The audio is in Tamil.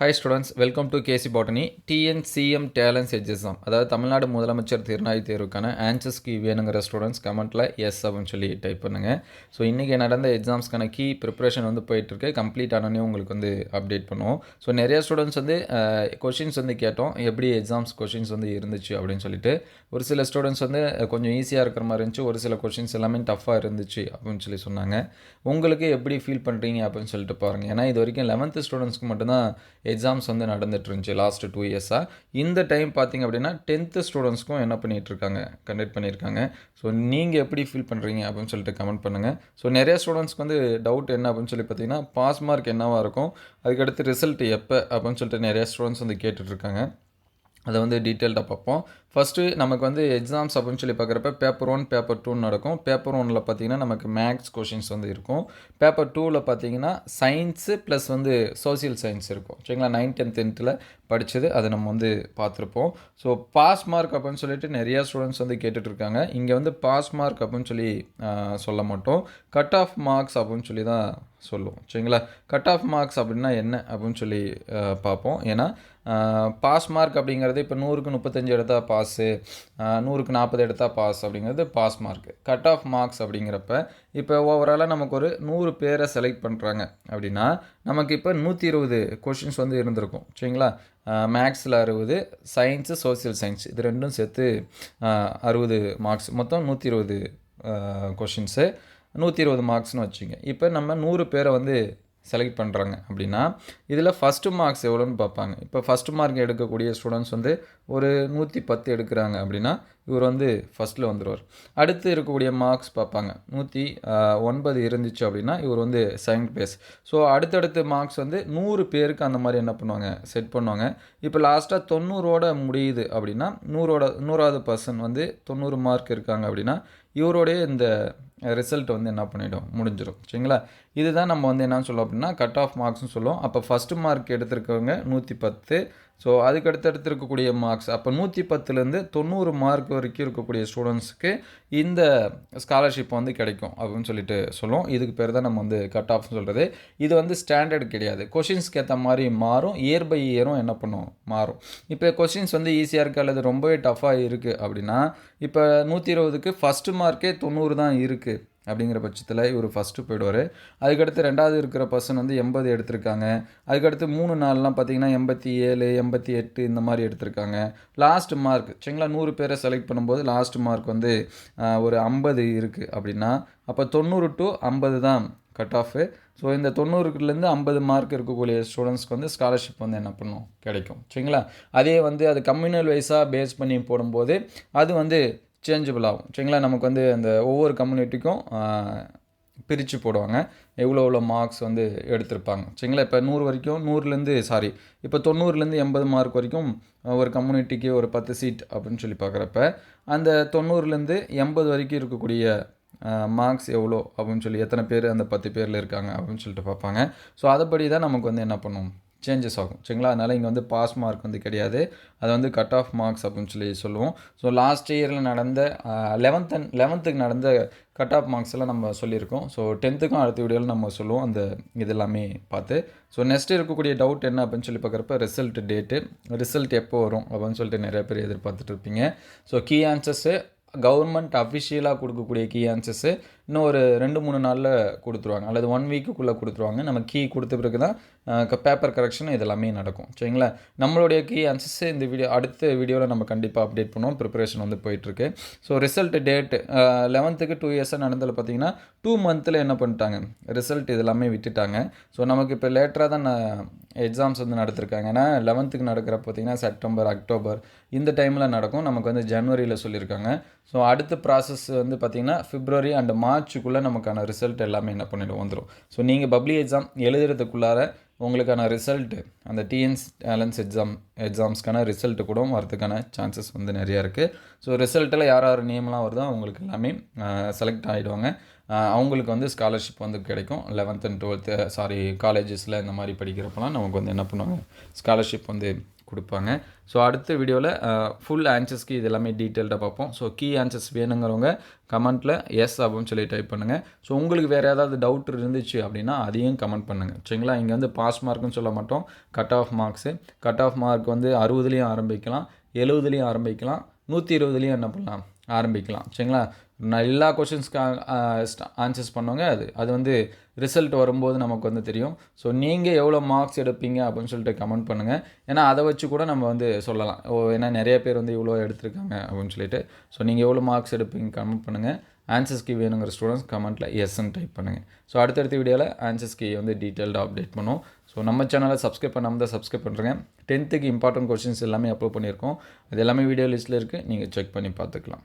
Hi students welcome to KC botany TNCM talents exam அதாவது தமிழ்நாடு முதலமைச்சர் திறனாய் தேர்வுக்கான ஆன்சர்ஸ் கீ வேணுங்கிற ஸ்டூடெண்ட்ஸ் கமெண்ட்டில் எஸ் அப்படின்னு சொல்லி டைப் பண்ணுங்கள் ஸோ இன்றைக்கி நடந்த எக்ஸாம்ஸ்க்கான கீ ப்ரிப்பரேஷன் வந்து போயிட்டுருக்கு கம்ப்ளீட் ஆனோடனே உங்களுக்கு வந்து அப்டேட் பண்ணுவோம். ஸோ நிறைய ஸ்டூடெண்ட்ஸ் வந்து கொஷின்ஸ் வந்து கேட்டோம். எப்படி எக்ஸாம்ஸ் கொஷின்ஸ் வந்து இருந்துச்சு அப்படின்னு சொல்லிட்டு. ஒரு சில ஸ்டூடெண்ட்ஸ் வந்து கொஞ்சம் ஈஸியாக இருக்கிற மாதிரி இருந்துச்சு. ஒரு சில கொஷின்ஸ் எல்லாமே டஃப்பாக இருந்துச்சு அப்படின்னு சொல்லி சொன்னாங்க. உங்களுக்கு எப்படி ஃபீல் பண்ணுறீங்க அப்படின்னு சொல்லிட்டு பாருங்கள் ஏன்னா இது வரைக்கும் லெவன்த்து ஸ்டூடெண்ட்ஸ்க்கு மட்டும்தான் எக்ஸாம்ஸ் வந்து நடந்துட்டு இருந்துச்சு லாஸ்ட் டூ இயர்ஸாக இந்த டைம் பார்த்தீங்க அப்படின்னா டென்த்து ஸ்டூடெண்ட்ஸ்க்கும் என்ன பண்ணிகிட்ருக்காங்க கண்டக்ட் பண்ணியிருக்காங்க ஸோ நீங்கள் எப்படி ஃபீல் பண்ணுறீங்க அப்படின்னு சொல்லிட்டு கமெண்ட் பண்ணுங்கள் ஸோ நிறைய ஸ்டூடெண்ட்ஸ்க்கு வந்து டவுட் என்ன அப்படின்னு சொல்லி பார்த்தீங்கன்னா பாஸ் மார்க் என்னவாக இருக்கும் அதுக்கடுத்து ரிசல்ட் எப்போ அப்படின்னு சொல்லிட்டு நிறைய ஸ்டூடெண்ட்ஸ் வந்து கேட்டுட்ருக்காங்க அதை வந்து டீட்டெயில்டாக பார்ப்போம். ஃபஸ்ட்டு நமக்கு வந்து எக்ஸாம்ஸ் அப்படின்னு சொல்லி பார்க்குறப்ப பேப்பர் ஒன் பேப்பர் டூன்னு நடக்கும். பேப்பர் ஒனில் பார்த்தீங்கன்னா நமக்கு மேக்ஸ் கொஷின்ஸ் வந்து இருக்கும். பேப்பர் டூவில் பார்த்தீங்கன்னா சயின்ஸு ப்ளஸ் வந்து சோசியல் சயின்ஸ் இருக்கும். சரிங்களா? நைன் அண்ட் டென்த்தில் படித்தது அதை நம்ம வந்து பார்த்துருப்போம். ஸோ பாஸ் மார்க் அப்படின்னு சொல்லிட்டு நிறையா ஸ்டூடெண்ட்ஸ் வந்து கேட்டுட்ருக்காங்க. இங்கே வந்து பாஸ் மார்க் அப்படின்னு சொல்லி சொல்ல மாட்டோம். கட் ஆஃப் மார்க்ஸ் அப்படின்னு சொல்லி தான் சொல்லுவோம். சரிங்களா? கட் ஆஃப் மார்க்ஸ் அப்படின்னா என்ன அப்படின்னு சொல்லி பார்ப்போம். ஏன்னா பாஸ் மார்க் அப்படிங்கிறது இப்போ நூறுக்கு முப்பத்தஞ்சு எடுத்தால் பாஸ் நூறுக்கு நாற்பது எடுத்தால் பாஸ் அப்படிங்கிறது pass mark cut off marks அப்படிங்கிறப்ப இப்போ ஓவராலாக நமக்கு ஒரு நூறு பேரை செலக்ட் பண்ணுறாங்க அப்படின்னா நமக்கு இப்போ நூற்றி இருபது கொஷின்ஸ் வந்து இருந்திருக்கும். சரிங்களா? மேக்ஸில் அறுபது சயின்ஸு சோசியல் சயின்ஸ் இது ரெண்டும் சேர்த்து அறுபது மார்க்ஸ் மொத்தம் நூற்றி இருபது கொஷின்ஸு நூற்றி இருபது மார்க்ஸ்னு வச்சுங்க. இப்போ நம்ம நூறு பேரை வந்து செலக்ட் பண்ணுறாங்க அப்படின்னா இதில் ஃபஸ்ட்டு மார்க்ஸ் எவ்வளோன்னு பார்ப்பாங்க. இப்போ ஃபஸ்ட்டு மார்க் எடுக்கக்கூடிய ஸ்டூடெண்ட்ஸ் வந்து ஒரு நூற்றி பத்து எடுக்கிறாங்க அப்படின்னா இவர் வந்து ஃபஸ்ட்டில் வந்துடுவார் அடுத்து இருக்கக்கூடிய மார்க்ஸ் பார்ப்பாங்க. நூற்றி ஒன்பது இருந்துச்சு அப்படின்னா இவர் வந்து செகண்ட் பேஸ் ஸோ அடுத்தடுத்த மார்க்ஸ் வந்து நூறு பேருக்கு அந்த மாதிரி என்ன பண்ணுவாங்க? செட் பண்ணுவாங்க. இப்போ லாஸ்ட்டாக தொண்ணூறோட முடியுது அப்படின்னா நூறோட நூறாவது பர்சன் வந்து தொண்ணூறு மார்க் இருக்காங்க அப்படின்னா இவரோடைய இந்த ரிசல்ட் வந்து என்ன பண்ணிவிடும் முடிஞ்சிடும். சரிங்களா? இதுதான் நம்ம வந்து என்ன சொல்லுவோம் அப்படின்னா கட் ஆஃப் மார்க்ஸ்னு சொல்லுவோம். அப்போ ஃபஸ்ட்டு மார்க் எடுத்திருக்கவங்க நூற்றி பத்து ஸோ அதுக்கு அடுத்தடுத்து இருக்கக்கூடிய மார்க்ஸ் அப்போ நூற்றி பத்துலேருந்து தொண்ணூறு மார்க் வரைக்கும் இருக்கக்கூடிய ஸ்டூடெண்ட்ஸ்க்கு இந்த ஸ்காலர்ஷிப் வந்து கிடைக்கும் அப்படின்னு சொல்லிட்டு சொல்லுவோம். இதுக்கு பேர் தான் நம்ம வந்து கட் ஆஃப்னு சொல்கிறது இது வந்து ஸ்டாண்டர்ட் கிடையாது. கொஷின்ஸ்க்கு ஏற்ற மாதிரி மாறும். இயர் பை இயரும் என்ன பண்ணும்? மாறும். இப்போ கொஷின்ஸ் வந்து ஈஸியாக இருக்குது அல்லது ரொம்பவே டஃப்பாக இருக்குது அப்படின்னா இப்போ நூற்றி இருபதுக்கு ஃபஸ்ட்டு மார்க்கே தொண்ணூறு தான் இருக்குது அப்படிங்கிற பட்சத்தில் இவர் ஃபஸ்ட்டு போயிடுவார். அதுக்கடுத்து ரெண்டாவது இருக்கிற பர்சன் வந்து எண்பது எடுத்திருக்காங்க. அதுக்கடுத்து மூணு நாள்லாம் பார்த்தீங்கன்னா எண்பத்தி ஏழு எண்பத்தி எட்டு இந்த மாதிரி எடுத்திருக்காங்க. லாஸ்ட் மார்க் சரிங்களா? நூறு பேரை செலக்ட் பண்ணும்போது லாஸ்ட் மார்க் வந்து ஒரு ஐம்பது இருக்குது அப்படின்னா அப்போ தொண்ணூறு டு ஐம்பது தான் கட் ஆஃபு ஸோ இந்த தொண்ணூறுக்குலேருந்து ஐம்பது மார்க் இருக்கக்கூடிய ஸ்டூடெண்ட்ஸ்க்கு வந்து ஸ்காலர்ஷிப் வந்து என்ன பண்ணும்? கிடைக்கும். சரிங்களா? அதே வந்து அது கம்யூனல் வைஸாக பேஸ் பண்ணி போடும்போது அது வந்து சேஞ்சபிள் ஆகும். சரிங்களா? நமக்கு வந்து அந்த ஒவ்வொரு கம்யூனிட்டிக்கும் பிரித்து போடுவாங்க. எவ்வளோ எவ்வளோ மார்க்ஸ் வந்து எடுத்திருப்பாங்க. சரிங்களா? இப்போ நூறு வரைக்கும் நூறுலேருந்து சாரி இப்போ தொண்ணூறுலேருந்து எண்பது மார்க் வரைக்கும் ஒரு கம்யூனிட்டிக்கு ஒரு பத்து சீட் அப்படின்னு சொல்லி பார்க்குறப்ப அந்த தொண்ணூறுலேருந்து எண்பது வரைக்கும் இருக்கக்கூடிய மார்க்ஸ் எவ்வளோ அப்படின்னு சொல்லி எத்தனை பேர் அந்த பத்து பேரில் இருக்காங்க அப்படின்னு சொல்லிட்டு பார்ப்பாங்க. ஸோ அதைப்படி தான் நமக்கு வந்து என்ன பண்ணும்? சேஞ்சஸ் ஆகும். சரிங்களா? அதனால் இங்கே வந்து பாஸ் மார்க் வந்து கிடையாது. அது வந்து கட் ஆஃப் மார்க்ஸ் அப்படின்னு சொல்லி சொல்லுவோம். ஸோ லாஸ்ட் இயரில் நடந்த லெவன்த் அண்ட் லெவன்த்துக்கு நடந்த கட் ஆஃப் மார்க்ஸ் எல்லாம் நம்ம சொல்லியிருக்கோம். ஸோ டென்த்துக்கும் அடுத்த வீடியோவில் நம்ம சொல்லுவோம். அந்த இது எல்லாமே பார்த்து. ஸோ நெக்ஸ்ட் இருக்கக்கூடிய டவுட் என்ன அப்படின்னு சொல்லி பார்க்குறப்ப ரிசல்ட் டேட்டு ரிசல்ட் எப்போ வரும் அப்படின்னு சொல்லிட்டு நிறைய பேர் எதிர்பார்த்துட்டு இருப்பீங்க. ஸோ கீ ஆன்சர்ஸு கவர்மெண்ட் அஃபிஷியலாக கொடுக்கக்கூடிய கீ ஆன்சர்ஸு இன்னும் ஒரு ரெண்டு மூணு நாளில் கொடுத்துருவாங்க. அல்லது ஒன் வீக்குக்குள்ளே கொடுத்துருவாங்க. நம்ம கீ கொடுத்த பிறகு தான் பேப்பர் கரெக்ஷன் இதெல்லாமே நடக்கும். சரிங்களா? நம்மளுடைய கீ ஆன்சர்ஸு இந்த வீடியோ அடுத்த வீடியோவில் நம்ம கண்டிப்பாக அப்டேட் பண்ணுவோம். ப்ரிப்பரேஷன் வந்து போயிட்டுருக்கு. ஸோ ரிசல்ட் டேட் லெவன்த்துக்கு டூ இயர்ஸாக நடந்ததில் பார்த்தீங்கன்னா டூ மந்த்தில் என்ன பண்ணிட்டாங்க? ரிசல்ட் இதெல்லாமே விட்டுட்டாங்க. ஸோ நமக்கு இப்போ லேட்டராக தான் எக்ஸாம்ஸ் வந்து நடத்திருக்காங்க. ஏன்னா லெவன்த்துக்கு நடக்கிற பார்த்தீங்கன்னா செப்டம்பர் அக்டோபர் இந்த டைமில் நடக்கும். நமக்கு வந்து ஜனவரியில் சொல்லியிருக்காங்க ஸோ அடுத்த ப்ராசஸ் வந்து பார்த்திங்கன்னா ஃபிப்ரவரி அண்ட் மார்ச்சுக்குள்ளே நமக்கான ரிசல்ட் எல்லாமே என்ன பண்ணிடும் வந்துடும் ஸோ நீங்கள் பப்ளி எக்ஸாம் எழுதுறதுக்குள்ளார உங்களுக்கான ரிசல்ட்டு அந்த டிஎன்ஸ் டேலன்ஸ் எக்ஸாம் எக்ஸாம்ஸ்க்கான ரிசல்ட்டு கூட வரதுக்கான சான்சஸ் வந்து நிறையா இருக்குது ஸோ ரிசல்ட்டில் யார் யார் நேம்லாம் வருதோ அவங்களுக்கு எல்லாமே செலக்ட் ஆகிடுவாங்க அவங்களுக்கு வந்து ஸ்காலர்ஷிப் வந்து கிடைக்கும். லெவன்த் அண்ட் டுவெல்த்து சாரி காலேஜஸில் இந்த மாதிரி படிக்கிறப்பெல்லாம் நமக்கு வந்து என்ன பண்ணுவாங்க ஸ்காலர்ஷிப் வந்து கொடுப்பாங்க. ஸோ அடுத்த வீடியோவில் ஃபுல் ஆன்சர்ஸ்க்கு இது எல்லாமே டீட்டெயில்டாக பார்ப்போம். ஸோ கீ ஆன்சர்ஸ் வேணுங்கிறவங்க கமெண்ட்டில் எஸ் அப்படின்னு சொல்லி டைப் பண்ணுங்கள் ஸோ உங்களுக்கு வேறு ஏதாவது டவுட் இருந்துச்சு அப்படின்னா அதையும் கமெண்ட் பண்ணுங்கள் சரிங்களா? இங்கே வந்து பாஸ் மார்க்குன்னு சொல்ல மாட்டோம். Cut off marks cut off mark வந்து அறுபதுலேயும் ஆரம்பிக்கலாம். எழுபதுலேயும் ஆரம்பிக்கலாம். நூற்றி இருபதுலேயும் என்ன பண்ணலாம்? ஆரம்பிக்கலாம். சரிங்களா? நான் எல்லா கொஷின்ஸ்க்கு ஆன்சர்ஸ் பண்ணவங்க அது. அது வந்து ரிசல்ட் வரும்போது நமக்கு வந்து தெரியும். ஸோ நீங்கள் எவ்வளோ மார்க்ஸ் எடுப்பீங்க அப்படின்னு சொல்லிட்டு கமெண்ட் பண்ணுங்கள் ஏன்னா அதை வச்சு கூட நம்ம வந்து சொல்லலாம். ஓ ஏன்னா நிறைய பேர் வந்து இவ்வளோ எடுத்திருக்காங்க அப்படின்னு சொல்லிட்டு. ஸோ நீங்கள் எவ்வளோ மார்க்ஸ் எடுப்பீங்க கமெண்ட் பண்ணுங்கள் ஆன்சர்ஸ் கீ வேணுங்கிற ஸ்டூடெண்ட்ஸ் கமெண்ட்டில் எஸ்ன்னு டைப் பண்ணுங்கள் ஸோ அடுத்தடுத்த வீடியோவில் ஆன்சர்ஸ் கீ வந்து டீட்டெயில்டாக அப்டேட் பண்ணுவோம். ஸோ நம்ம சேனலை சப்ஸ்கிரைப் பண்ணாமல் தான் சப்ஸ்கிரைப் பண்ணுறேங்க டென்த்துக்கு இம்பார்ட்டன்ட் கொஷின்ஸ் எல்லாமே அப்லோட் பண்ணியிருக்கோம். அது எல்லாமே வீடியோ லிஸ்ட்டில் இருக்குது நீங்கள் செக் பண்ணி பார்த்துக்கலாம்.